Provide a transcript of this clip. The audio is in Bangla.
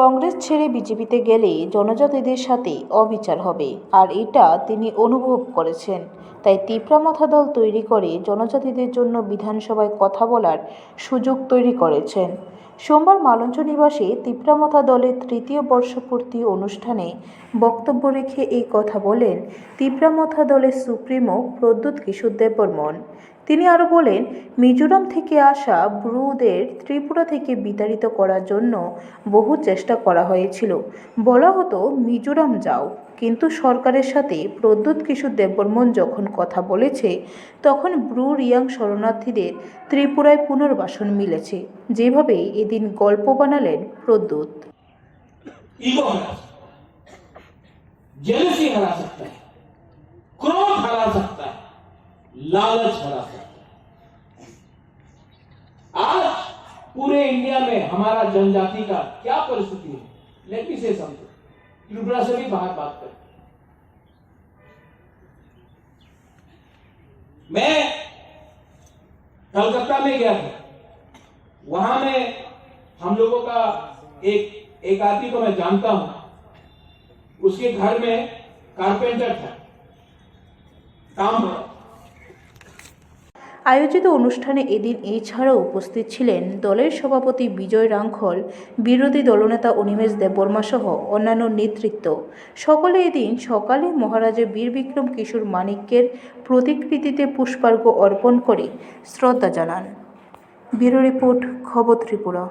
কংগ্রেস ছেড়ে বিজেপিতে গেলে জনজাতিদের সাথে অবিচার হবে। আর এটা তিনি অনুভব করেছেন। তাই তিপ্রামাথা দল তৈরি করে জনজাতিদের জন্য বিধানসভায় কথা বলার সুযোগ তৈরি করেছেন। সোমবার মালঞ্চ নিবাসে তিপ্রামাথা দলের তৃতীয় বর্ষপূর্তি অনুষ্ঠানে বক্তব্য রেখে এই কথা বলেন তিপ্রামথা দলের সুপ্রিমো প্রদ্যুৎ কিশোর দেববর্মন। তিনি আরও বলেন, মিজোরাম থেকে আসা ব্রুদের ত্রিপুরা থেকে বিতাড়িত করার জন্য বহু চেষ্টা করা হয়েছিল। বলা হতো, মিজোরাম যাও। কিন্তু সরকারের সাথে প্রদ্যুৎ কিশোর দেববর্মন যখন কথা বলেছে তখন ব্রু রিয়াং শরণার্থীদের ত্রিপুরায় পুনর্বাসন মিলেছে যেভাবে এদিন গল্প বানালেন প্রদ্যুৎ ईगो हरा सकता है जेलसी हरा सकता है क्रोध हरा सकता है लालच हरा सकता है आज पूरे इंडिया में हमारा जनजाति का क्या परिस्थिति है लेट मी से समथिंग त्रिपुरा से भी बाहर बात करते मैं कलकत्ता में गया था। वहाँ में हम लोगों का एक एक आदमी को मैं जानता हूँ। उसके घर में कारपेंटर था। काम बड़ा আয়োজিত অনুষ্ঠানে এদিন এছাড়াও উপস্থিত ছিলেন দলের সভাপতি বিজয় রাংখল বিরোধী দলনেতা অনিমেষ দেববর্মা সহ অন্যান্য নেতৃত্ব। সকলে এদিন সকালে মহারাজা বীর বিক্রম কিশোর মানিক্যের প্রতিকৃতিতে পুষ্পার্ঘ্য অর্পণ করে শ্রদ্ধা জানান। ব্যুরো রিপোর্ট, খবর ত্রিপুরা।